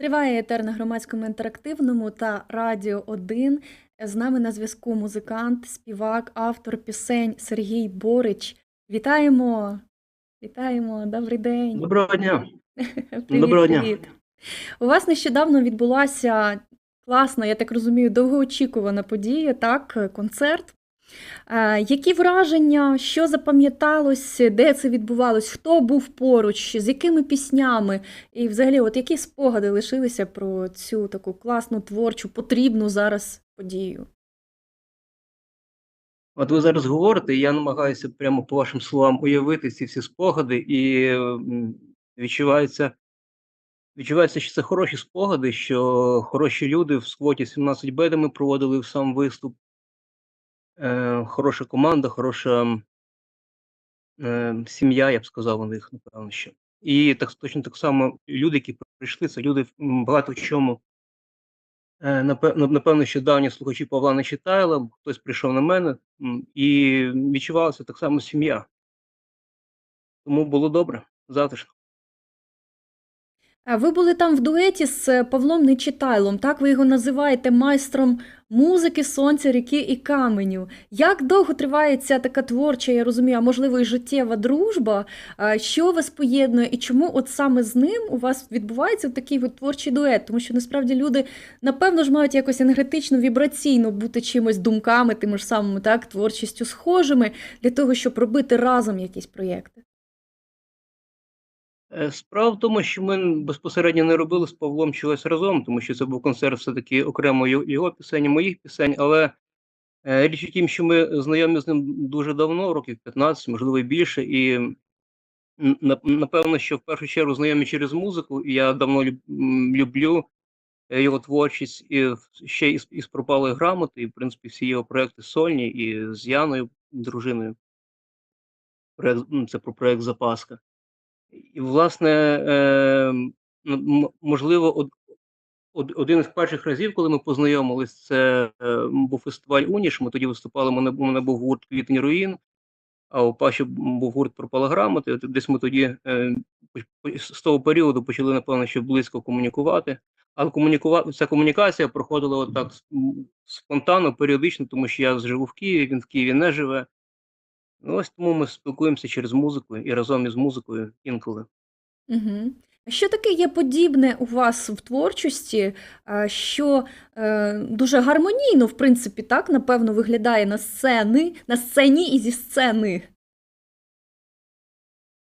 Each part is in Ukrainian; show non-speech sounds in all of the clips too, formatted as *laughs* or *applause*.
Триває етер на громадському інтерактивному та Радіо 1. З нами на зв'язку музикант, співак, автор пісень Сергій Борич. Вітаємо! Вітаємо! Добрий день! Доброго дня. Привіт, Доброго дня. привіт. У вас нещодавно відбулася класна, я так розумію, довгоочікувана подія, так, концерт. Е, Які враження, що запам'яталось, де це відбувалось, хто був поруч, з якими піснями, і взагалі, от які спогади лишилися про цю таку класну, творчу, потрібну зараз подію? От ви зараз говорите, і я намагаюся прямо по вашим словам уявити ці всі спогади, і відчувається, відчувається, що це хороші спогади, що хороші люди в сквоті 17 Б, ми проводили сам виступ. Е, хороша команда, хороша е, сім'я, я б сказав у них, напевно, що. І так точно так само люди, які прийшли, це люди багато в чому. Е, нап- Напевно, що давні слухачі Павла Нечитайла, хтось прийшов на мене, і відчувалася так само сім'я. Тому було добре, затишно. А Ви були там в дуеті з Павлом Нечитайлом, так ви його називаєте майстром музики, сонця, ріки і каменю. Як довго триває ця така творча, я розумію, а можливо і життєва дружба? Що вас поєднує і чому от саме з ним у вас відбувається такий от творчий дует? Тому що насправді люди, напевно ж, мають якось енергетично, вібраційно бути чимось думками, тими ж самими, так, творчістю схожими для того, щоб робити разом якісь проєкти. Е, Справа в тому, що ми безпосередньо не робили з Павлом чогось разом, тому що це був концерт все-таки окремо його пісень, моїх пісень. Але е, річ у тім, що ми знайомі з ним дуже давно, років 15, можливо, і більше. І напевно, що в першу чергу знайомі через музику. І я давно люблю е, його творчість і ще із, із пропалої грамоти, і в принципі всі його проекти сольні, і з Яною, дружиною. Це про проект Запаска. І, власне, е, можливо, од, од, один із перших разів, коли ми познайомились, це е, був фестиваль Уніш. Ми тоді виступали. Мене, мене був гурт Квітень Руїн, а у Паші був гурт Пропала грамоти. Десь ми тоді е, з того періоду почали, напевно, що близько комунікувати. Але комунікува... ця комунікація проходила отак спонтанно, періодично, тому що я живу в Києві, він в Києві не живе. Ну, ось тому ми спілкуємося через музику і разом із музикою інколи. Угу. А що таке є подібне у вас в творчості, а, що е, дуже гармонійно, в принципі, так, напевно, виглядає на сцени, на сцені і зі сцени?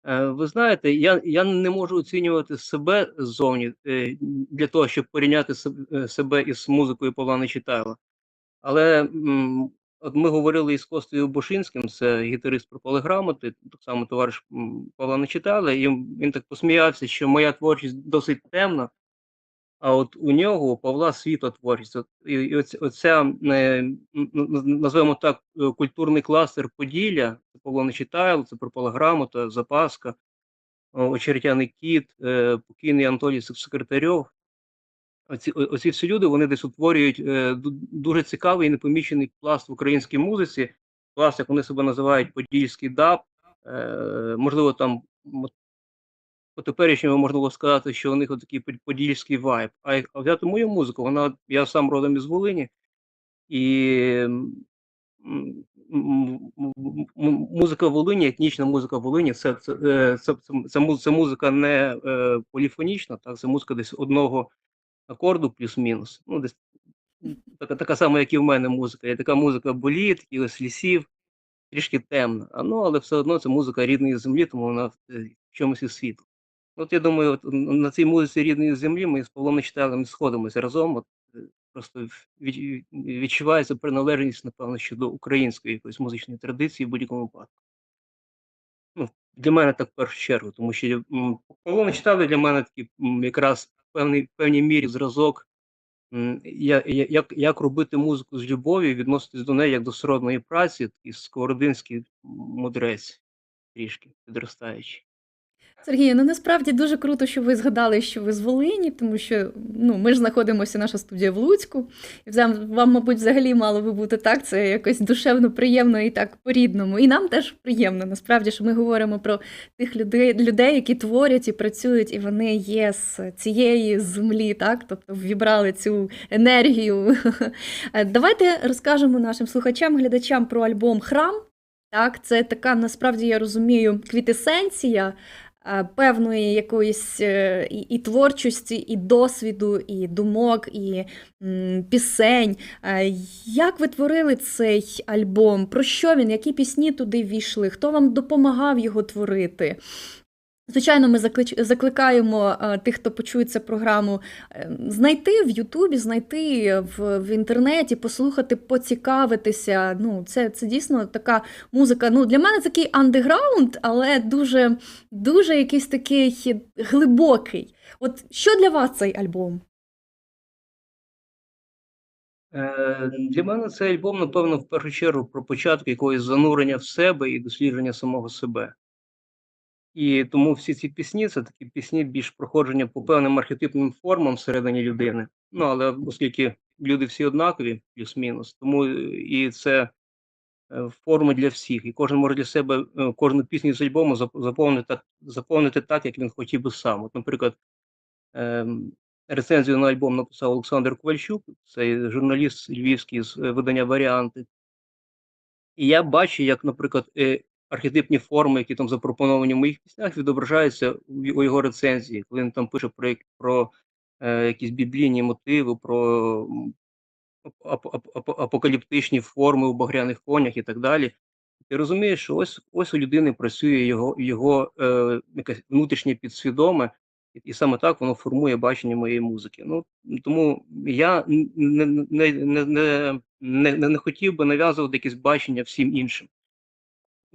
Е, Ви знаєте, я, я не можу оцінювати себе ззовні е, для того, щоб порівняти е, себе із музикою Павла Нечитайла. Але м, от ми говорили із Костею Бушинським, це гітарист пропали грамоти, так само товариш Павла Нечитайла, і він так посміявся, що моя творчість досить темна, а от у нього, у Павла, світла творчість. От, і, і оця, оця е, називаємо так, е, культурний кластер Поділля, це Павло Нечитайло, це пропала грамота, Запаска, Очеретяний кіт, е, покійний Анатолій Секретарьов. Оці, оці всі люди вони десь утворюють е, дуже цікавий і непомічений пласт в українській музиці. Пласт, як вони себе називають, подільський даб. Е, можливо, там по теперішньому можна було сказати, що у них такий подільський вайб. А а взяти мою музику, вона я сам родом із Волині, і музика Волині, етнічна музика Волині, це, це, е, це, це, це музика не е, поліфонічна, так, це музика десь одного акорду плюс-мінус. Ну, десь така, така сама, як і в мене музика. Є така музика боліт, якихось лісів, трішки темна. А ну, але все одно це музика рідної землі, тому вона е, в чомусь і світла. От я думаю, от, на цій музиці рідної землі ми з Павлом Нечитайлом сходимося разом. От, е, просто відчувається приналежність, напевно, щодо української якоїсь музичної традиції в будь-якому випадку. Ну, для мене так в першу чергу, тому що Павло Нечитайло для мене такий якраз в певній, мірі зразок, як, як робити музику з любов'ю, відноситись до неї як до сродної праці, і сковородинський мудрець трішки підростаючий. Сергію, ну насправді дуже круто, що ви згадали, що ви з Волині, тому що ну, ми ж знаходимося, наша студія в Луцьку, і вам, мабуть, взагалі мало би бути так. Це якось душевно приємно і так по-рідному. І нам теж приємно, насправді, що ми говоримо про тих людей, людей, які творять і працюють, і вони є з цієї землі, так? Тобто вібрали цю енергію. *laughs* Давайте розкажемо нашим слухачам, глядачам про альбом Храм. Так, це така, насправді я розумію, квітесенція певної якоїсь е, і, творчості, і досвіду, і думок, і пісень. Е, Як ви творили цей альбом? Про що він? Які пісні туди війшли? Хто вам допомагав його творити? Звичайно, ми закликаємо е, тих, хто почує цю програму, е, знайти в Ютубі, знайти в, в інтернеті, послухати, поцікавитися. Ну, це, це дійсно така музика. Ну, для мене такий андеграунд, але дуже, дуже якийсь такий глибокий. От що для вас цей альбом? Е, Для мене цей альбом, напевно, в першу чергу про початок якогось занурення в себе і дослідження самого себе. І тому всі ці пісні це такі пісні більш проходження по певним архетипним формам всередині людини. Ну, але оскільки люди всі однакові, плюс-мінус, тому е, і це е, форми для всіх. І кожен може для себе е, кожну пісню з альбому заповнити так, заповнити так, як він хотів би сам. От, наприклад, ем, рецензію на альбом написав Олександр Ковальчук, це журналіст львівський з видання Варіанти. І я бачу, як, наприклад, архетипні форми, які там запропоновані в моїх піснях, відображаються у його рецензії, коли він там пише про, про е, якісь біблійні мотиви, про ап- ап- ап- апокаліптичні форми у багряних конях і так далі. Ти розумієш, що ось ось у людини працює його, його е, якесь внутрішнє підсвідоме, і, саме так воно формує бачення моєї музики. Ну тому я не, не, не, не, не, не, хотів би нав'язувати якесь бачення всім іншим.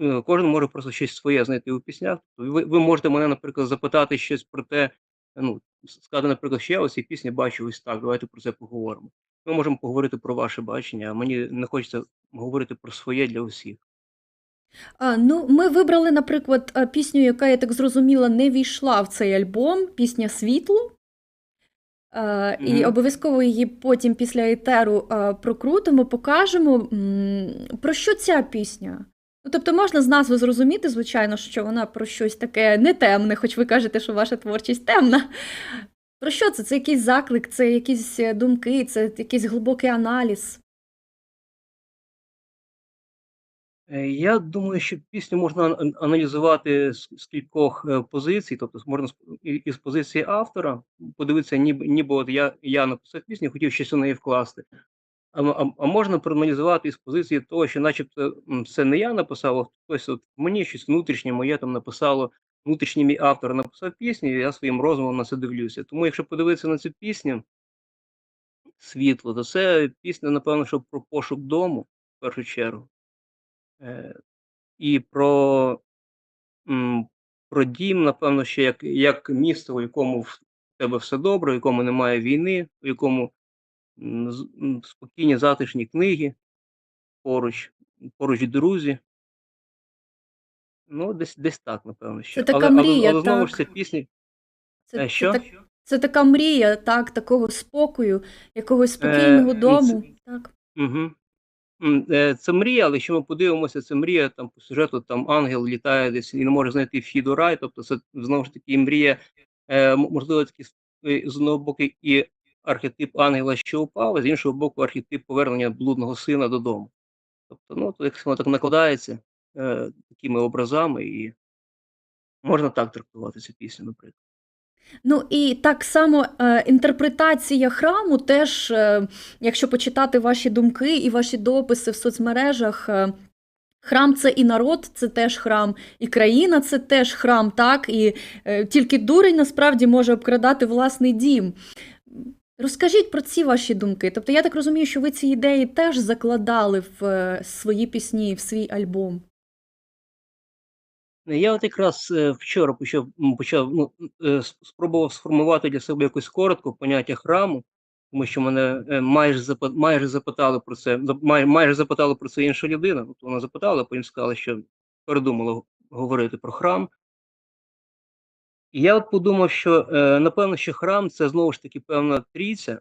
Е, Кожен може просто щось своє знайти у піснях. Ви, ви можете мене, наприклад, запитати щось про те, ну, сказати, наприклад, що я ось ці пісні бачу ось так, давайте про це поговоримо. Ми можемо поговорити про ваше бачення, а мені не хочеться говорити про своє для усіх. А, ну, ми вибрали, наприклад, е, пісню, яка, я так зрозуміла, не війшла в цей альбом, пісня Світло. Е, І Мгм. обов'язково її потім після етеру е, прокрутимо, покажемо. Про що ця пісня? Ну, тобто можна з назви зрозуміти, звичайно, що вона про щось таке не темне, хоч ви кажете, що ваша творчість темна. Про що це? Це якийсь заклик, це якісь е, думки, це якийсь глибокий аналіз. Е, Я думаю, що пісню можна аналізувати з, кількох е, позицій, тобто можна із позиції автора подивитися, ніби, ніби от я, я написав пісню, хотів щось у неї вкласти. А, а, можна проаналізувати із позиції того, що, начебто, це не я написав, а хтось от мені щось внутрішнє моє там написало, внутрішній мій автор написав пісню, і я своїм розумом на це дивлюся. Тому, якщо подивитися на цю пісню світло, то це пісня, напевно, що про пошук дому в першу чергу. Е, і про, м, про дім, напевно, ще як, як місто, у якому в тебе все добре, у якому немає війни, у якому спокійні затишні книги поруч, поруч друзі. Ну, десь, десь так, напевно, ще. така але, але, мрія, але знову ж так. це пісні. Це, Е, це, що? так, це така мрія, так, такого спокою, якогось Е, спокійного це- дому. Так. Угу. Це мрія, але якщо ми подивимося, це мрія там по сюжету, там ангел літає десь і не може знайти вхід у рай. Тобто це знову ж таки мрія, е, можливо, такий с- е, з одного боку і архетип ангела, що упав, а з іншого боку, архетип повернення блудного сина додому. Тобто, ну, то як воно так накладається е, такими образами, і можна так трактувати цю пісню, наприклад. Ну і так само е, інтерпретація храму теж, е, якщо почитати ваші думки і ваші дописи в соцмережах. е, Храм це і народ, це теж храм, і країна це теж храм, так, і е, тільки дурень насправді може обкрадати власний дім. Розкажіть про ці ваші думки. Тобто, я так розумію, що ви ці ідеї теж закладали в е, свої пісні, в свій альбом. Я от якраз е, вчора почав, почав ну, е, спробував сформувати для себе якось коротко поняття храму, тому що мене майже майже запитали про це. май- майже запитала про це інша людина. От вона запитала, потім сказала, що передумала говорити про храм. Я от подумав, що, е, напевно, що храм це знову ж таки певна трійця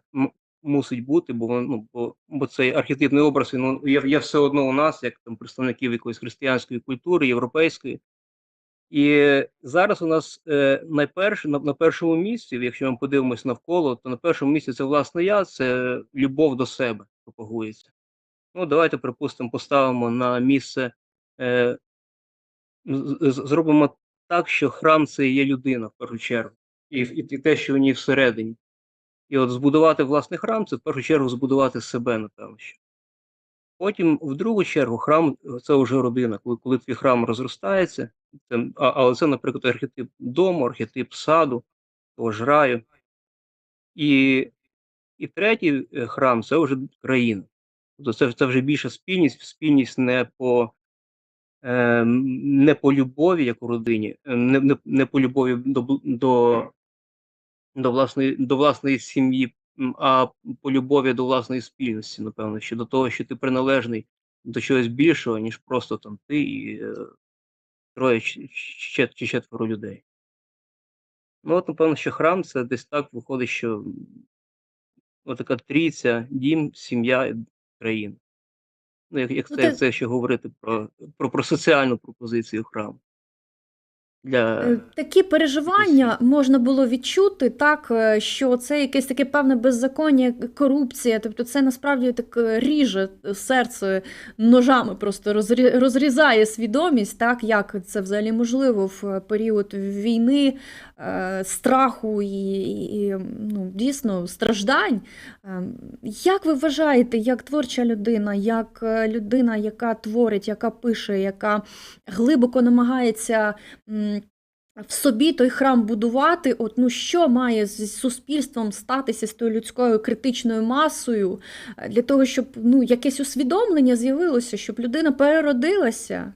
мусить бути, бо ну, бо бо цей архетипний образ він он є є все одно у нас, як там представників якоїсь християнської культури, європейської. І зараз у нас, е, найперше на на першому місці, якщо ми подивимось навколо, то на першому місці це власне я, це любов до себе пропагується. Ну, давайте, припустимо, поставимо на місце, е з з зробимо так, що храм це є людина в першу чергу, і і і те, що в ній всередині. І от збудувати власний храм це в першу чергу збудувати себе, напевно. Потім, в другу чергу, храм це вже родина. Коли коли твій храм розростається, це, а, але це, наприклад, архетип дому, архетип саду, того ж раю. І і третій е, храм це вже країна. Тобто це це вже більша спільність, спільність не по не по любові, як у родині, е, не не, не по любові до до, до, власної до власної сім'ї, а по любові до власної спільності, напевно, що до того, що ти приналежний до чогось більшого, ніж просто там ти і е, троє чи, чи, чи четверо людей. Ну, от, напевно, що храм це десь так виходить, що отака трійця, дім, сім'я, країна. Ну, як як Ну, це це ще говорити про про, про соціальну пропозицію храму для Е, Такі переживання можна було відчути, так, е, що це якесь таке певне беззаконня, корупція. Тобто це насправді так е, ріже серце ножами, просто розрізає свідомість, так, як це взагалі можливо в період війни, е, страху і, і ну, дійсно страждань. Е, Як ви вважаєте, як творча людина, як е, людина, яка творить, яка пише, яка глибоко намагається в собі той храм будувати, от ну що має з суспільством статися з тою людською критичною масою е, для того, щоб ну якесь усвідомлення з'явилося, щоб людина переродилася?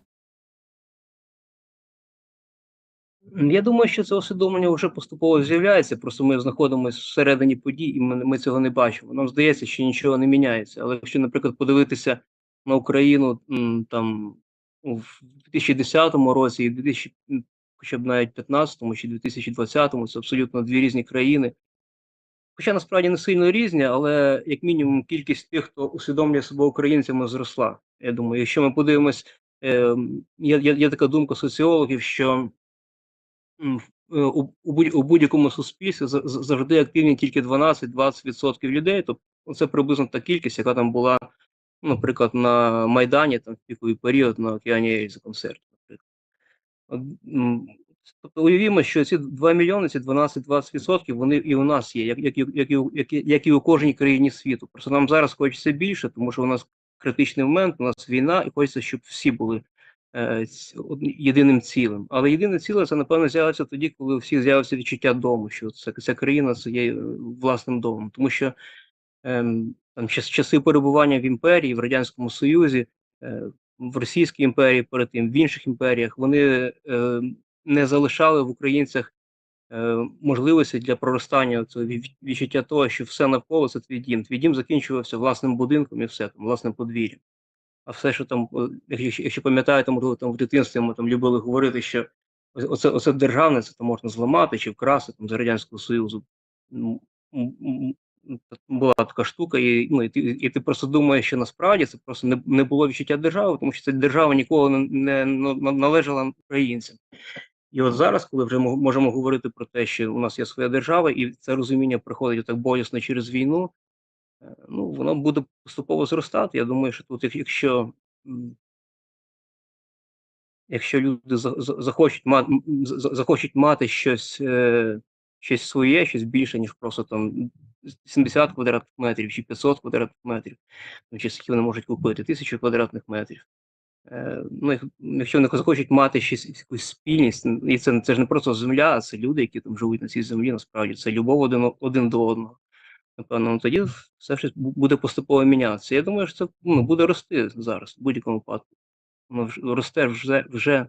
Я думаю, що це усвідомлення вже поступово з'являється, просто ми знаходимося всередині подій, і ми, ми цього не бачимо. Нам здається, що нічого не міняється. Але якщо, наприклад, подивитися на Україну там в 2010 році і 2000, м, хоча б навіть 2015 чи 2020-му, це абсолютно дві різні країни. Хоча насправді не сильно різні, але як мінімум кількість тих, хто усвідомлює себе українцями, зросла. Я думаю, якщо ми подивимось, е, є, є, є така думка соціологів, що е, у у будь у будь-якому суспільстві за за завжди активні тільки 12-20% людей. Тобто це приблизно та кількість, яка там була, наприклад, на Майдані, там в піковий період на Океані Ельзи концерт, тобто уявімо, що ці 2 мільйони, ці 12-20% вони і у нас є, як як як як як і у кожній країні світу. Просто нам зараз хочеться більше, тому що у нас критичний момент, у нас війна, і хочеться, щоб всі були е, єдиним цілим. Але єдине ціле це, напевно, з'явиться тоді, коли у всіх з'явиться відчуття дому, що це, ця країна це є е, власним домом. Тому що ем, там час, часи перебування в імперії, в Радянському Союзі, е, в Російській імперії, перед тим, в інших імперіях, вони е, не залишали в українцях е, можливості для проростання цього від- відчуття того, що все навколо це твій дім. Твій дім закінчувався власним будинком і все там, власним подвір'ям. А все, що там, якщо якщо пам'ятаєте, можливо, там в дитинстві ми там любили говорити, що оце оце державне, це там можна зламати чи вкрасти там з Радянського Союзу. Ну, була така штука, і, ну, і, ти, і ти просто думаєш, що насправді це просто не, не було відчуття держави, тому що ця держава ніколи не, не, не належала українцям. І от зараз, коли вже мо- можемо говорити про те, що у нас є своя держава, і це розуміння приходить так болісно через війну, Е, ну, воно буде поступово зростати. Я думаю, що тут, якщо, якщо люди за- за- захочуть мати, захочуть мати щось, е, щось своє, щось більше, ніж просто там 70 квадратних метрів чи 500 квадратних метрів, ну, скільки вони можуть купити, тисячу квадратних метрів. Е, ну, якщо вони захочуть мати щось якусь спільність, і це, це ж не просто земля, а це люди, які там живуть на цій землі, насправді це любов один, один до одного. Напевно, ну тоді все щось буде поступово мінятися. Я думаю, що це ну, буде рости зараз, в будь-якому випадку. Воно вже росте вже, вже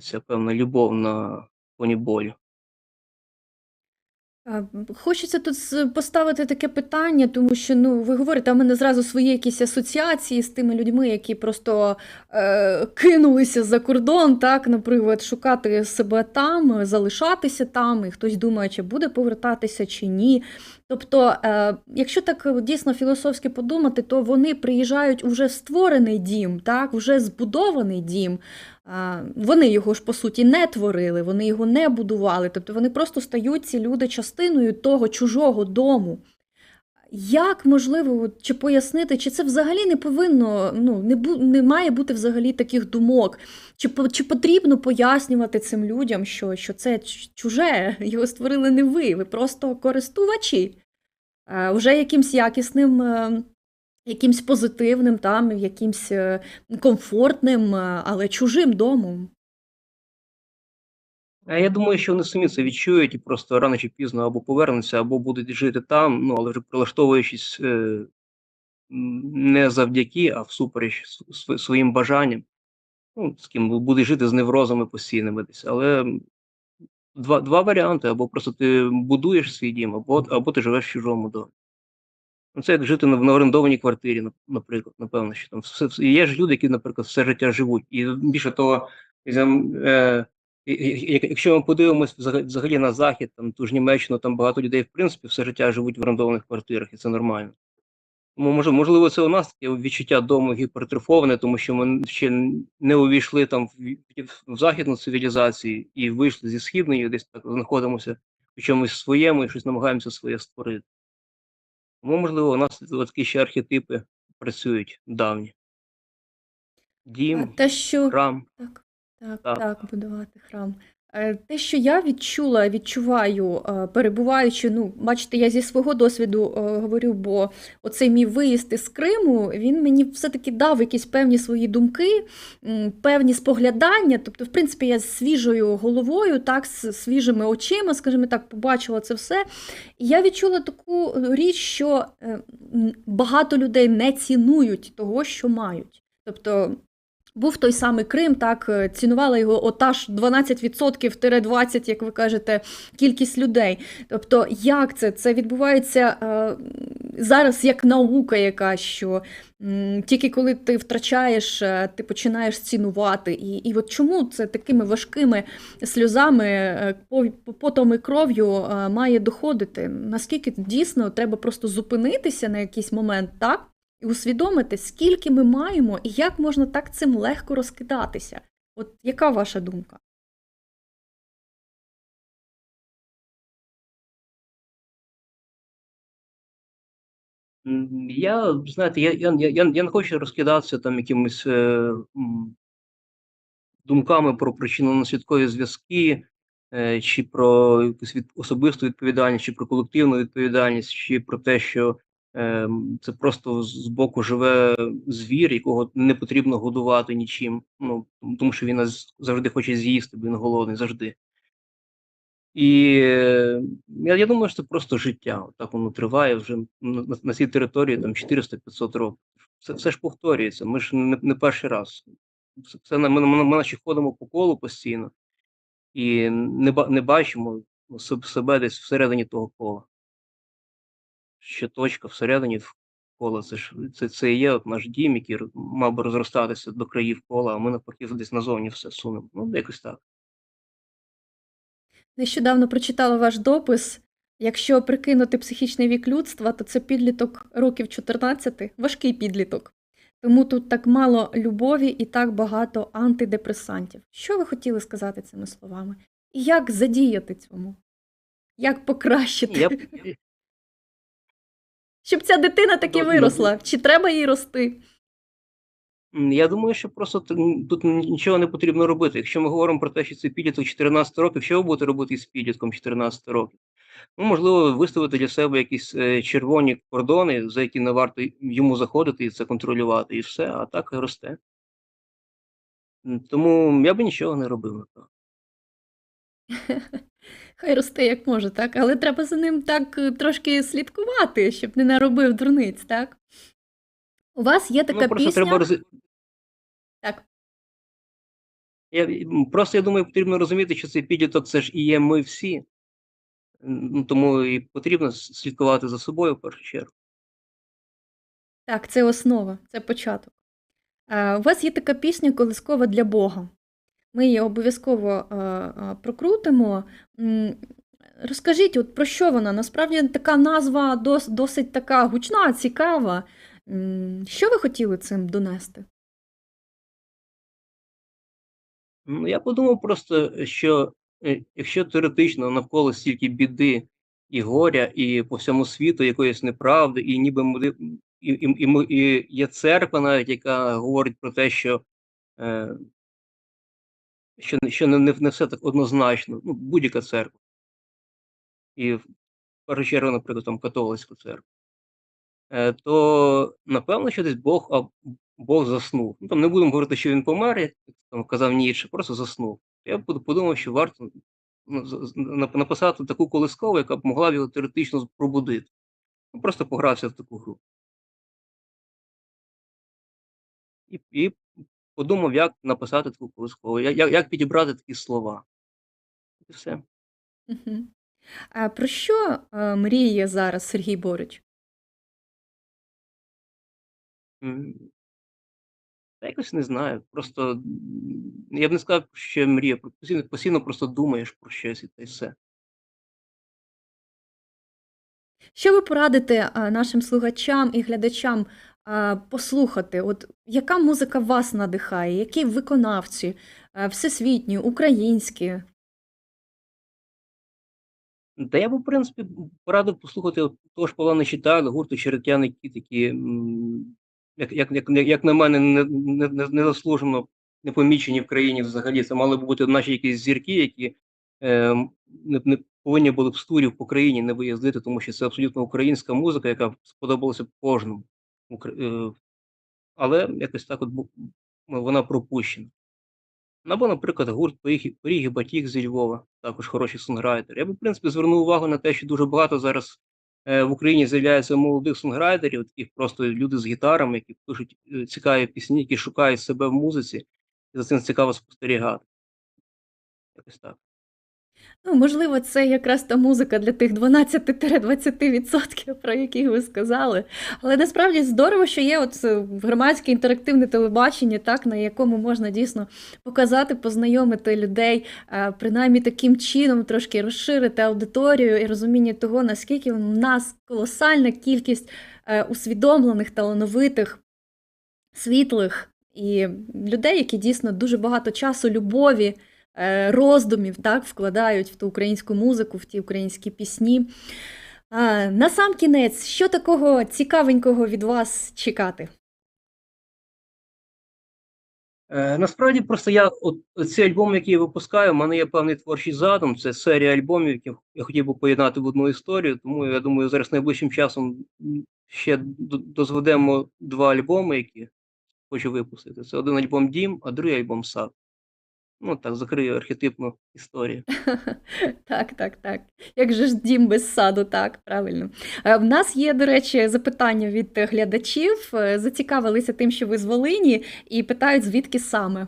ця певна любов на фоні болю. Хочеться тут поставити таке питання, тому що ну ви говорите, а мене зразу свої якісь асоціації з тими людьми, які просто е, кинулися за кордон, так, наприклад, шукати себе там, залишатися там, і хтось думає, чи буде повертатися, чи ні. Тобто, е, якщо так дійсно філософськи подумати, то вони приїжджають уже в створений дім, так, вже збудований дім. Вони його ж по суті не творили, вони його не будували. Тобто вони просто стають ці люди частиною того чужого дому. Як можливо, чи пояснити, чи це взагалі не повинно, ну, не, бу, не має бути взагалі таких думок? Чи, чи потрібно пояснювати цим людям, що, що це чуже, *laughs* його створили не ви, ви просто користувачі, вже якимсь якісним, е, якимсь позитивним, там, якимсь е, комфортним, е, але чужим домом. А я думаю, що вони самі це відчують і просто рано чи пізно або повернуться, або будуть жити там, ну, але вже прилаштовуючись е, не завдяки, а всупереч своїм бажанням. Ну, з ким буде жити з неврозами постійними десь. Але два, два варіанти: або просто ти будуєш свій дім, або, або ти живеш в чужому домі. Ну, це як жити на орендованій квартирі, наприклад, напевно, що там все, все- є ж люди, які, наприклад, все життя живуть. І більше того, е, якщо ми подивимось взагалі на захід, там ту ж Німеччину, там багато людей, в принципі, все життя живуть в орендованих квартирах, і це нормально. Тому можливо, це у нас таке відчуття дому гіпертрофоване, тому що ми ще не увійшли там в, в західну цивілізацію і вийшли зі східної, десь так знаходимося в чомусь своєму і щось намагаємося своє створити. Тому, можливо, у нас такі ще архетипи працюють давні. А Дім, те, що храм. Так, так, Так. так, будувати храм. Е, Те, що я відчула, відчуваю, е, перебуваючи, ну, бачите, я зі свого досвіду е, говорю, бо оцей мій виїзд із Криму, він мені все-таки дав якісь певні свої думки, певні споглядання. Тобто, в принципі, я з свіжою головою, так, з свіжими очима, скажімо так, побачила це все. І я відчула таку річ, що багато людей не цінують того, що мають. Тобто, був той самий Крим, так е, цінувала його ота ж 12%-20%, як ви кажете, кількість людей. Тобто, як це? Це відбувається е, зараз як наука, яка що тільки коли ти втрачаєш, е, ти починаєш цінувати. І, і от чому це такими важкими сльозами, потом і кров'ю має доходити? Наскільки дійсно треба просто зупинитися на якийсь момент, так? І усвідомити, скільки ми маємо і як можна так цим легко розкидатися. От яка ваша думка? Я, знаєте, я, я, я, я не хочу розкидатися там якимись е, думками про причинно-наслідкові зв'язки, е, чи про якусь від, особисту відповідальність, чи про колективну відповідальність, чи про те, що це просто з боку живе звір, якого не потрібно годувати нічим. Ну, тому що він нас завжди хоче з'їсти, бо він голодний завжди. І е, я, я думаю, що це просто життя. Так воно триває вже на, на, цій території там 400-500 років. Це все ж повторюється. Ми ж не, не перший раз. Це, це на- ми, ми, ми наче ходимо по колу постійно і не, не бачимо себе десь всередині того кола. Ще точка всередині кола. Це ж це, це і є от наш дім, який мав би розростатися до країв кола, а ми навпаки десь назовні все сунемо. Ну, якось так. Нещодавно прочитала ваш допис. Якщо прикинути психічний вік людства, то це підліток років 14, важкий підліток. Тому тут так мало любові і так багато антидепресантів. Що ви хотіли сказати цими словами? І як задіяти цьому? Як покращити? Я, Щоб ця дитина таки Ну, ну, виросла? Чи треба їй рости? Я думаю, що просто тут нічого не потрібно робити. Якщо ми говоримо про те, що це підліток 14 років, що ви будете робити із підлітком 14 років? Ну, можливо, виставити для себе якісь е, червоні кордони, за які не варто йому заходити і це контролювати, і все, а так і росте. Тому я би нічого не робив. *laughs* Хай росте як може, так? Але треба за ним так е, трошки слідкувати, щоб не наробив дурниць, так? У вас є така Ну, пісня. треба роз... Так. я, просто я думаю, потрібно розуміти, що цей підліток це ж і є ми всі. Ну, тому і потрібно слідкувати за собою в першу чергу. Так, це основа, це початок. Е, у вас є така пісня "Колискова для Бога". Ми її обов'язково, е, е, прокрутимо. Розкажіть, от про що вона? Насправді така назва дос досить така гучна, цікава. Що ви хотіли цим донести? Ну, я подумав просто, що, е, якщо теоретично навколо стільки біди і горя, і по всьому світу якоїсь неправди, і ніби і і і і є церква навіть, яка говорить про те, що, що що не не не все так однозначно, ну, будь-яка церква. І в першу чергу, наприклад, там католицьку церкву. Е, то напевно, що десь Бог а, Бог заснув. Ну, там не будемо говорити, що він помер, як там казав Ніцше, просто заснув. Я подумав, що варто ну, написати таку колискову, яка б могла б його теоретично пробудити. Ну, просто погрався в таку гру. І, і подумав, як написати таку колискову, як, як, як підібрати такі слова. І все. Мгм. А про що, е, мріє зараз Сергій Борич? Та якось не знаю. Просто я б не сказав, що я мрію, постійно, постійно просто думаєш про щось і та й все. Що ви порадите, а, нашим слухачам і глядачам, послухати? От яка музика вас надихає? Які виконавці? Е, всесвітні, українські? Та я б, в принципі, порадив послухати того ж Павла Нечитайла, гурту "Черетяний кіт", які, як як як як на мене, не не не не помічені в країні взагалі. Це мали б бути наші якісь зірки, які, ем, не не повинні були б з турів по країні не виїздити, тому що це абсолютно українська музика, яка сподобалася кожному. Е, але якось так от вона пропущена. Або, наприклад, гурт "Пиріг Пиріг і Батіг" зі Львова, також хороші сонграйтери. Я би, в принципі, звернув увагу на те, що дуже багато зараз, е, в Україні з'являється молодих сонграйтерів, таких просто люди з гітарами, які пишуть, е, цікаві пісні, які шукають себе в музиці, і за цим цікаво спостерігати. Якось так. Ну, можливо, це якраз та музика для тих 12-20%, про яких ви сказали. Але насправді здорово, що є от е, громадське інтерактивне телебачення, так, на якому можна дійсно показати, познайомити людей, е, принаймні таким чином трошки розширити аудиторію і розуміння того, наскільки в нас колосальна кількість е, усвідомлених, талановитих, світлих і людей, які дійсно дуже багато часу, любові, роздумів так, вкладають в ту українську музику, в ті українські пісні. А, насамкінець, що такого цікавенького від вас чекати? Е, насправді просто я от цей альбом, який я випускаю, в мене є певний творчий задум. Це серія альбомів, які я хотів би поєднати в одну історію. Тому я думаю, зараз найближчим часом ще дозведемо два альбоми, які хочу випустити. Це один альбом Дім, а другий альбом Сад. Ну так, закрию архетипну історію. *laughs* Так, так, так. Як же ж дім без саду, так, правильно. Е, В нас є, до речі, запитання від глядачів. Е, Зацікавилися тим, що ви з Волині, і питають, звідки саме.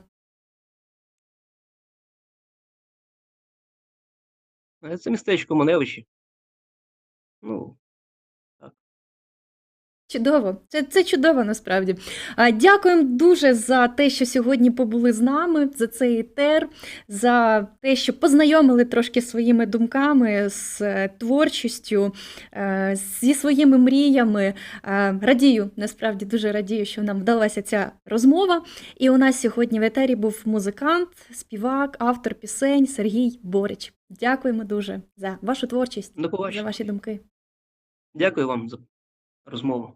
Е, Це містечко Маневичі. Ну, Чудово, це, це чудово насправді. А, Дякуємо дуже за те, що сьогодні побули з нами, за цей етер, за те, що познайомили трошки своїми думками з е, творчістю, е, зі своїми мріями. Е, Радію, насправді дуже радію, що нам вдалася ця розмова. І у нас сьогодні в етері був музикант, співак, автор пісень Сергій Борич. Дякуємо дуже за вашу творчість, за ваші думки. Дякую вам за розмову.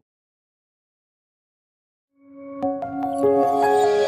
嗯。